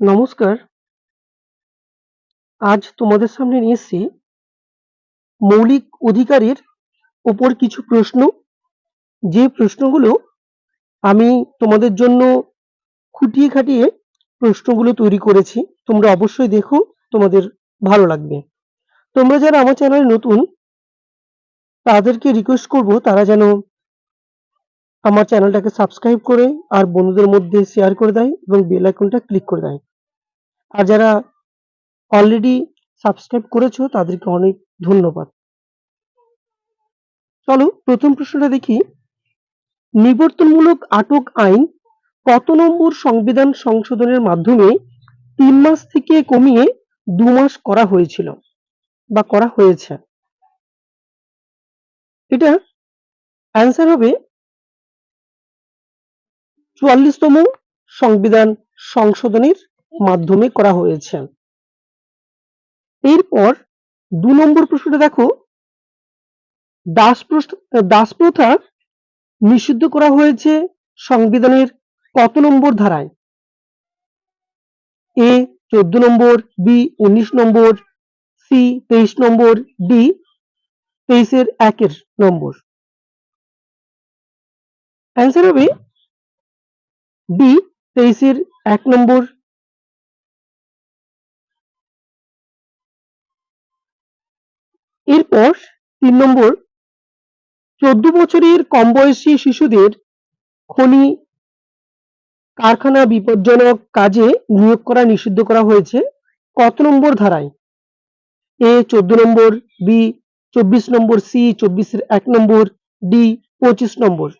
নমস্কার। আজ তোমাদের সামনে নিয়ে এসেছি মৌলিক অধিকারের ওপর কিছু প্রশ্ন। যে প্রশ্নগুলো আমি তোমাদের জন্য খুঁটিয়ে খাটিয়ে প্রশ্নগুলো তৈরি করেছি, তোমরা অবশ্যই দেখো, তোমাদের ভালো লাগবে। তোমরা যারা আমার চ্যানেলে নতুন, তাদেরকে রিকোয়েস্ট করব, তারা যেন আমার চ্যানেলটাকে সাবস্ক্রাইব করে আর বন্ধুদের মধ্যে শেয়ার করে দেয় এবং বেল আইকনটা ক্লিক করে দেয়। আর যারা অলরেডি সাবস্ক্রাইব করেছ, তাদেরকে অনেক ধন্যবাদ। চলো, প্রথম প্রশ্নটা দেখি। নিবর্তনমূলক আটক আইন কত নম্বর সংবিধান সংশোধনের মাধ্যমে তিন মাস থেকে কমিয়ে দু মাস করা হয়েছিল বা করা হয়েছে? এটা অ্যান্সার হবে চুয়াল্লিশতম সংবিধান সংশোধনের মাধ্যমে করা হয়েছে। এরপর দু নম্বর প্রশ্নটা দেখো। দাস দাস প্রথা নিষিদ্ধ করা হয়েছে সংবিধানের কত নম্বর ধারায়? এ চোদ্দ নম্বর, বি উনিশ নম্বর, সি তেইশ নম্বর, ডি তেইশের একের নম্বর। অ্যান্সার হবে ডি তেইশের এক নম্বর। এরপর তিন নম্বর। চোদ্দ বছরের কম বয়সী শিশুদের খনি কারখানা বিপজ্জনক কাজে নিয়োগ করা নিষিদ্ধ করা হয়েছে। কত নম্বর ধারায়? এ চোদ্দ নম্বর, বি চব্বিশ নম্বর, সি চব্বিশের এক নম্বর, ডি পঁচিশ নম্বর।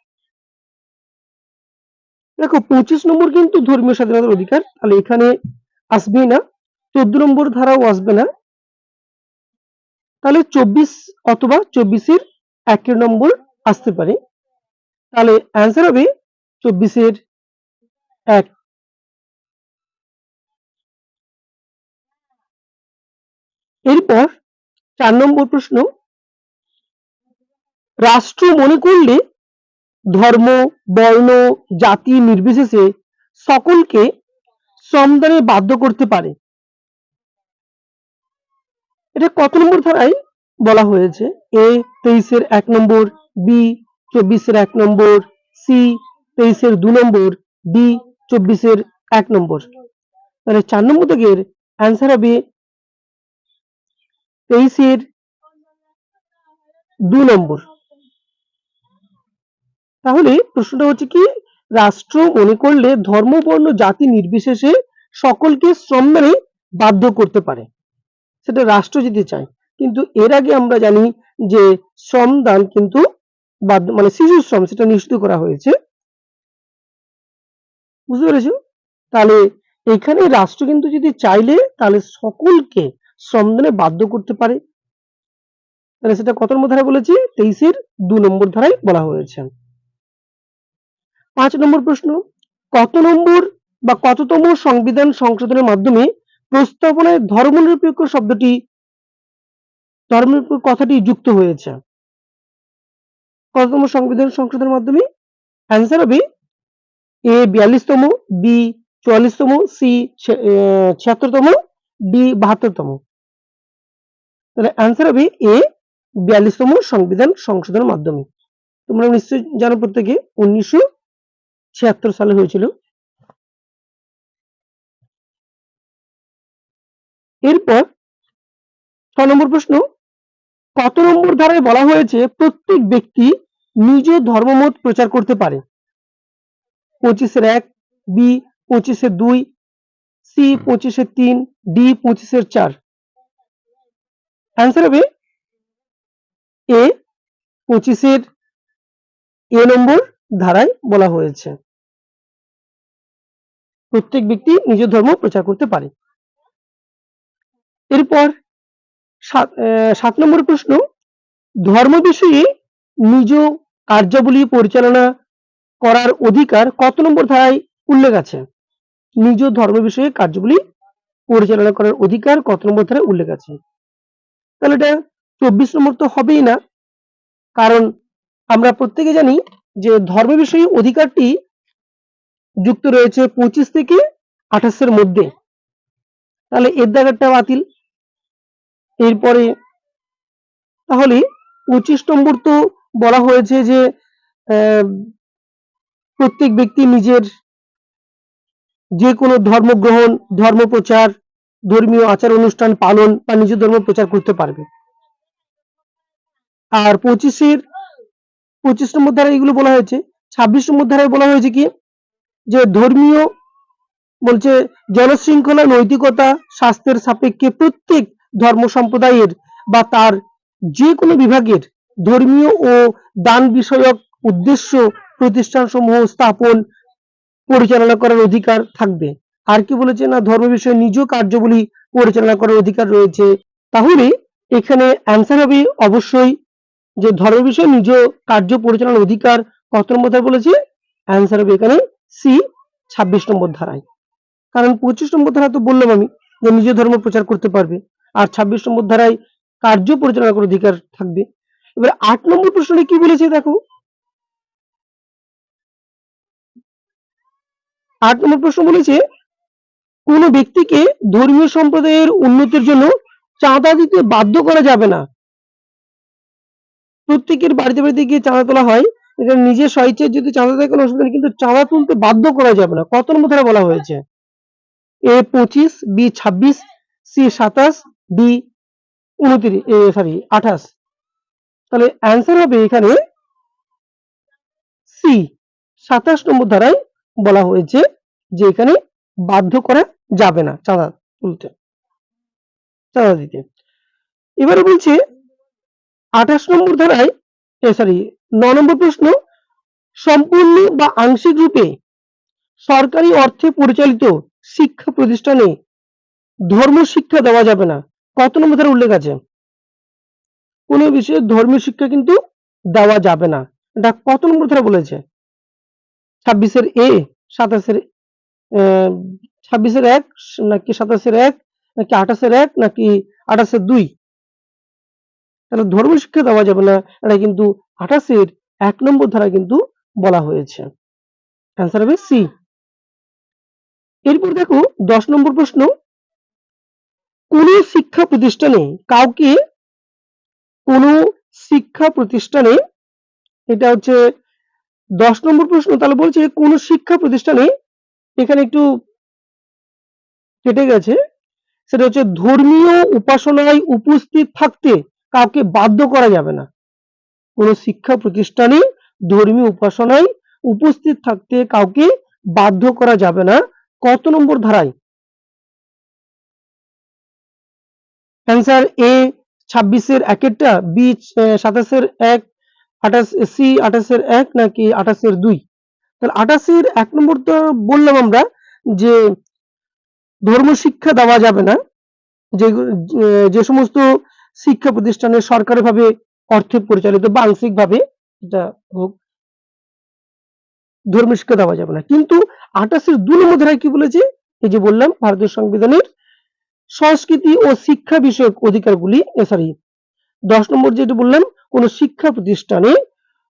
দেখো, পঁচিশ নম্বর কিন্তু ধর্মীয় স্বাধীনতার অধিকার, তাহলে এখানে আসবেই না। চোদ্দ নম্বর ধারাও আসবে না। তাহলে চব্বিশ অথবা চব্বিশের একের নম্বর আসতে পারে। তাহলে অ্যান্সার হবে চব্বিশের এক। এরপর চার নম্বর প্রশ্ন, রাষ্ট্র মনে করলে ধর্ম, বর্ণ, জাতি নির্বিশেষে সকলকে শ্রমদানে বাধ্য করতে পারে। এটা কত নম্বর ধারায় বলা হয়েছে এ তেইশের এক নম্বর বি চব্বিশের এক নম্বর সি তেইশের দু নম্বর ডি চব্বিশের এক নম্বর। তাহলে চার নম্বর থেকে অ্যান্সার হবে তেইশের দু নম্বর। তাহলে প্রশ্নটা হচ্ছে কি? রাষ্ট্র মনে করলে ধর্ম, বর্ণ, জাতি নির্বিশেষে সকলকে শ্রমদানে বাধ্য করতে পারে। সেটা রাষ্ট্র যদি চায়। কিন্তু এর আগে আমরা জানি যে শ্রমদান কিন্তু বাধ্য মানে শিশু শ্রম সেটা নিষিদ্ধ করা হয়েছে। বুঝতে পেরেছ? তাহলে এখানে রাষ্ট্র কিন্তু যদি চাইলে তাহলে সকলকে শ্রমদানে বাধ্য করতে পারে। তাহলে সেটা কত নম্বর ধারা বলেছি? তেইশের দু নম্বর ধারায় বলা হয়েছে। পাঁচ নম্বর প্রশ্ন, কত নম্বর বা কততম সংবিধান সংশোধনের মাধ্যমে প্রস্তাবনায় ধর্মনিরপেক্ষ শব্দটি, ধর্মনিরপেক্ষ কথাটি যুক্ত হয়েছে। কততম সংবিধান সংশোধনের মাধ্যমে অ্যান্সার হবে এ বিয়াল্লিশতম, বি চুয়াল্লিশতম, সি ছিয়াত্তরতম, ডি বাহাত্তরতম। তাহলে অ্যান্সার হবে এ বিয়াল্লিশতম সংবিধান সংশোধনের মাধ্যমে। তোমরা নিশ্চয়ই জানো প্রত্যেকে, উনিশশো ছিয়াত্তর সালে হয়েছিল। এরপর ছ নম্বর প্রশ্ন, কত নম্বর ধারায় বলা হয়েছে প্রত্যেক ব্যক্তি নিজ ধর্মমত প্রচার করতে পারে? পঁচিশের এক, বি, পঁচিশের দুই, সি, পঁচিশের তিন, ডি, পঁচিশের চার। অ্যান্সার হবে এ পঁচিশের এ নম্বর ধারায় বলা হয়েছে। প্রত্যেক ব্যক্তি নিজের ধর্ম প্রচার করতে পারে। এরপর সাত সাত নম্বর প্রশ্ন, ধর্ম বিষয়ে নিজ কার্যাবলী পরিচালনা করার অধিকার কত নম্বর ধারায় উল্লেখ আছে? নিজ ধর্ম বিষয়ে কার্যগুলি পরিচালনা করার অধিকার কত নম্বর ধারায় উল্লেখ আছে? তাহলে এটা চব্বিশ নম্বর তো হবেই না, কারণ আমরা প্রত্যেকে জানি যে ধর্ম বিষয়ে অধিকারটি যুক্ত রয়েছে পঁচিশ থেকে আঠাশের মধ্যে। তাহলে এর দাগেরটা বাতিল। এরপরে তাহলে পঁচিশ নম্বর তো বলা হয়েছে যে প্রত্যেক ব্যক্তি নিজের যে কোনো ধর্মগ্রহণ ধর্ম প্রচার ধর্মীয় আচার অনুষ্ঠান পালন বা নিজের ধর্ম প্রচার করতে পারবে। আর পঁচিশের, পঁচিশ নম্বর ধারায় এগুলো বলা হয়েছে। ছাব্বিশ নম্বর ধারায় বলা হয়েছে কি? যে ধর্মীয় বলছে জনশৃঙ্খলা, নৈতিকতা স্বাস্থ্যের সাপেক্ষে প্রত্যেক ধর্ম সম্প্রদায়ের বা তার যে কোনো বিভাগের ধর্মীয় ও দান বিষয়ক উদ্দেশ্য প্রতিষ্ঠানসমূহ স্থাপন, পরিচালনা করার অধিকার থাকবে। আর কি বলেছে না, ধর্ম বিষয়ে নিজ কার্যবলী পরিচালনা করার অধিকার রয়েছে? তাহলে এখানে অ্যান্সার হবে অবশ্যই যে ধর্ম বিষয়ে নিজ কার্য পরিচালনার অধিকার কত নম্বর ধারা বলেছে? অ্যান্সার হবে এখানে সি ছাব্বিশ নম্বর ধারায়। কারণ পঁচিশ নম্বর ধারা তো বললাম আমি যে নিজ ধর্ম প্রচার করতে পারবে। আর ছাব্বিশ নম্বর ধারায় কার্য পরিচালনা করার অধিকার থাকবে। এবার আট নম্বর প্রশ্নে কি বলেছে দেখো? আট নম্বর প্রশ্ন বলেছে, কোন ব্যক্তিকে ধর্মীয় সম্প্রদায়ের উন্নতির জন্য চাঁদা দিতে বাধ্য করা যাবে না। প্রত্যেকের বাড়িতে বাড়িতে গিয়ে চাঁদা তোলা হয়, এখানে নিজের স্বইচ্ছায় যদি চাঁদা দেয় কোনো অসুবিধা কিন্তু চাঁদা তুলতে বাধ্য করা যাবে না। কত নম্বর ধারা বলা হয়েছে? এ পঁচিশ, বি ছাব্বিশ, সি সাতাশ ডি উনত্রিশ সরি আঠাশ। তাহলে অ্যান্সার হবে এখানে সি সাতাশ নম্বর ধারায় বলা হয়েছে যে এখানে বাধ্য করা যাবে না চাঁদা তুলতে, চাঁদা দিতে। এবারে বলছে আঠাশ নম্বর ধারায় সরি ন নম্বর প্রশ্ন, সম্পূর্ণ বা আংশিক রূপে সরকারি অর্থে পরিচালিত শিক্ষা প্রতিষ্ঠানে ধর্ম শিক্ষা দেওয়া যাবে না। কত নম্বর ধারা উল্লেখ আছে? কোন বিষয়ে ধর্মীয় শিক্ষা কিন্তু দেওয়া যাবে না। এটা কত নম্বর ধারা বলেছে? ছাব্বিশের এ, সাতাশের ছাব্বিশের এক, নাকি সাতাশের এক, নাকি আঠাশের এক, নাকি আঠাশের দুই? তাহলে ধর্ম শিক্ষা দেওয়া যাবে না, এটা কিন্তু আঠাশের এক নম্বর ধারা কিন্তু বলা হয়েছে। অ্যান্সার হবে সি এরপর দেখো দশ নম্বর প্রশ্ন। কোন শিক্ষা প্রতিষ্ঠানে কাউকে কোন শিক্ষা প্রতিষ্ঠানে এটা হচ্ছে দশ নম্বর প্রশ্ন তাহলে বলছে কোন শিক্ষা প্রতিষ্ঠানে এখানে একটু কেটে গেছে। সেটা হচ্ছে ধর্মীয় উপাসনায় উপস্থিত থাকতে কাউকে বাধ্য করা যাবে না। কোন শিক্ষা প্রতিষ্ঠানে ধর্মীয় উপাসনায় উপস্থিত থাকতে কাউকে বাধ্য করা যাবে না। কত নম্বর ধারায়? অ্যান্সার এ ছাব্বিশের একেরটা বি সাতাশের এক, আঠাশ সি আঠাশের এক নাকি আঠাশের দুই? তাহলে আঠাশের এক নম্বর তো বললাম আমরা যে ধর্ম শিক্ষা দেওয়া যাবে না, যে যে সমস্ত শিক্ষা প্রতিষ্ঠানে সরকারিভাবে অর্থে পরিচালিত বা আংশিকভাবে এটা হোক ধর্মীয় শিক্ষা দেওয়া যাবে না। কিন্তু আঠাশের দু নম্বর ধারায় কি বলেছে? এই যে বললাম, ভারতীয় সংবিধানের সংস্কৃতি ও শিক্ষা বিষয়ক অধিকারগুলি সরি দশ নম্বর যেটা বললাম কোন শিক্ষা প্রতিষ্ঠানে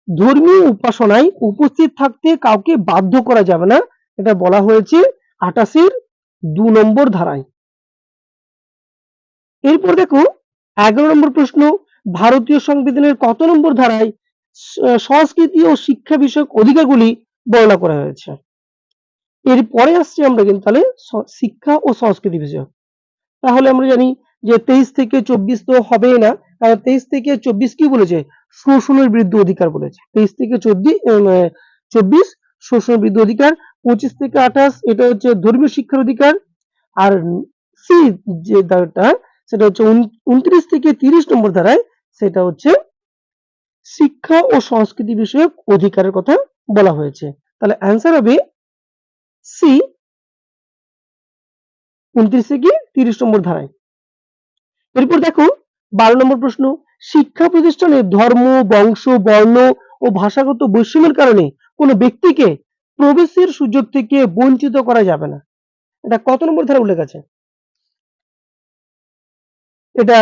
ধর্মীয় উপাসনায় উপস্থিত থাকতে কাউকে বাধ্য করা যাবে না। এটা বলা হয়েছে আঠাশের দু নম্বর ধারায়। এরপর দেখো, এগারো নম্বর প্রশ্ন, ভারতীয় সংবিধানের কত নম্বর ধারায় সংস্কৃতি ও শিক্ষা বিষয়ক অধিকারগুলি বর্ণনা করা হয়েছে? এরপরে আসছি আমরা কিন্তু তাহলে শিক্ষা ও সংস্কৃতি বিষয় তাহলে আমরা জানি যে তেইশ থেকে চব্বিশ তো হবেই না, কারণ তেইশ থেকে চব্বিশ কি বলেছে? শোষণের বিরুদ্ধে অধিকার বলেছে। তেইশ থেকে চব্বিশ, শোষণের বিরুদ্ধে অধিকার। পঁচিশ থেকে আঠাশ, এটা হচ্ছে ধর্মীয় শিক্ষার অধিকার। আর সি, যে ধারাটা, সেটা হচ্ছে উনত্রিশ থেকে তিরিশ নম্বর ধারায়, সেটা হচ্ছে শিক্ষা ও সংস্কৃতি বিষয়ক অধিকারের কথা বলা হয়েছে। তাহলে অ্যান্সার হবে সি উনত্রিশ থেকে তিরিশ নম্বর ধারায়। এরপর দেখো, বারো নম্বর প্রশ্ন, শিক্ষা প্রতিষ্ঠানে ধর্ম, বংশ, বর্ণ ও ভাষাগত বৈষম্যের কারণে কোনো ব্যক্তিকে প্রবেশের সুযোগ থেকে বঞ্চিত করা যাবে না। এটা কত নম্বর ধারা উল্লেখ আছে? এটা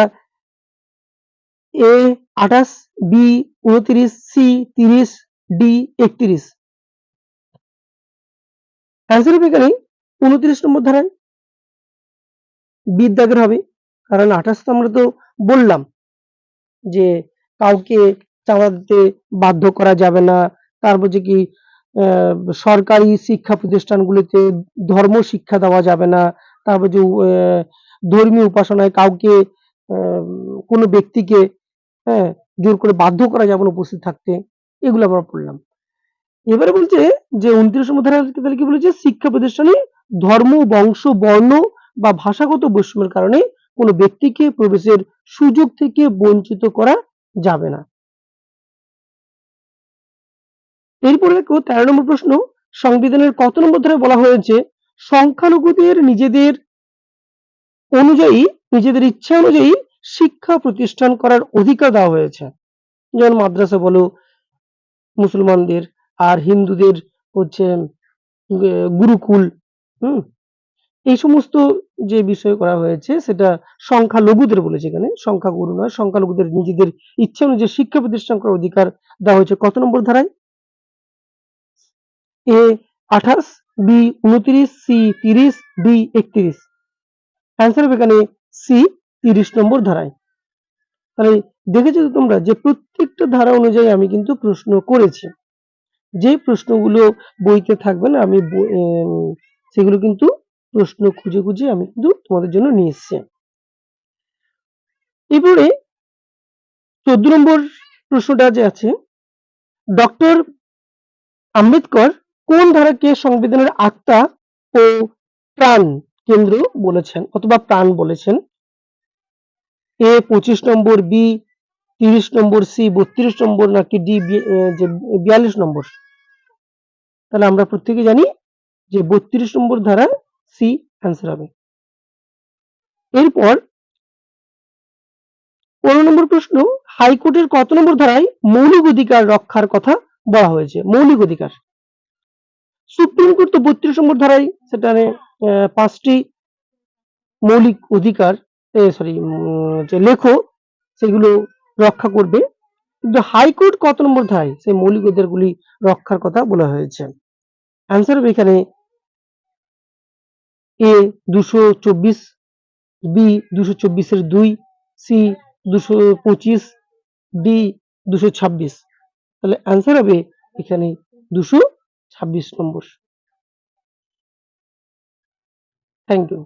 এ আঠাশ, বি উনত্রিশ, সি তিরিশ, ডি একত্রিশ। অ্যান্সার হবে এখানে উনত্রিশ নম্বর ধারায়। বিদ্যাগের হবে। কারণ আঠাশ তো আমরা তো বললাম যে কাউকে চাঁদা দিতে বাধ্য করা যাবে না। তারপর যে কি সরকারি শিক্ষা প্রতিষ্ঠানগুলিতে ধর্ম শিক্ষা দেওয়া যাবে না। তারপর যে ধর্মীয় উপাসনায় কাউকে কোনো ব্যক্তিকে হ্যাঁ জোর করে বাধ্য করা যাবে না উপস্থিত থাকতে। এগুলো আমরা পড়লাম। এবারে বলছে যে উনত্রিশ ধারা তাহলে কি বলেছে? শিক্ষা প্রতিষ্ঠানে ধর্ম, বংশ, বর্ণ বা ভাষাগত বৈষম্যের কারণে কোনো ব্যক্তিকে প্রবেশের সুযোগ থেকে বঞ্চিত করা যাবে না। এরপরে তেরো নম্বর প্রশ্ন, সংবিধানের কত নম্বর ধারায় বলা হয়েছে, সংখ্যালঘুদের নিজেদের অনুযায়ী, নিজেদের ইচ্ছা অনুযায়ী শিক্ষা প্রতিষ্ঠান করার অধিকার দেওয়া হয়েছে। যেমন মাদ্রাসা বলো, মুসলমানদের আর হিন্দুদের হচ্ছে গুরুকুল, হুম, এই সমস্ত যে বিষয় করা হয়েছে সেটা সংখ্যালঘুদের বলেছে এখানে। সংখ্যাগুরু নয়, সংখ্যালঘুদের নিজেদের ইচ্ছা অনুযায়ী শিক্ষা প্রতিষ্ঠান করার অধিকার দেওয়া হয়েছে। কত নম্বর ধারায়? এ আঠাশ, বি উনত্রিশ, সি তিরিশ, ডি একত্রিশ। অ্যান্সার হবে এখানে সি তিরিশ নম্বর ধারায়। তাহলে দেখেছ তো তোমরা যে প্রত্যেকটা ধারা অনুযায়ী আমি কিন্তু প্রশ্ন করেছি। যে প্রশ্নগুলো বইতে থাকবে না, আমি সেগুলো কিন্তু প্রশ্ন খুঁজে খুঁজে আমি কিন্তু তোমাদের জন্য নিয়ে এসেছি। এবারে চোদ্দ নম্বর প্রশ্নটা যে আছে, ডক্টর আম্বেদকর কোন ধারাকে সংবিধানের আত্মা ও প্রাণ কেন্দ্র বলেছেন অথবা প্রাণ বলেছেন? এ পঁচিশ নম্বর, বি তিরিশ নম্বর, সি বত্রিশ নম্বর, নাকি ডি যে বিয়াল্লিশ নম্বর? তাহলে আমরা প্রত্যেকে জানি যে বত্রিশ নম্বর ধারা সি অ্যান্সার হবে। এরপর পনেরো নম্বর প্রশ্ন হাইকোর্টের কত নম্বর ধারায় মৌলিক অধিকার রক্ষার কথা বলা হয়েছে? মৌলিক অধিকার। সুপ্রিম কোর্ট তো বত্রিশ নম্বর ধারায় আহ, পাঁচটি মৌলিক অধিকার সরি যে লেখো সেগুলো রক্ষা করবে। কিন্তু হাইকোর্ট কত নম্বর ধারায় সেই মৌলিক অধিকারগুলি রক্ষার কথা বলা হয়েছে? অ্যান্সার এখানে এ দুশো চব্বিশ, বি দুশো চব্বিশের দুই, সি দুশো পঁচিশ, ডি দুশো ছাব্বিশ। তাহলে অ্যান্সার হবে এখানে দুশো ছাব্বিশ নম্বর। Thank you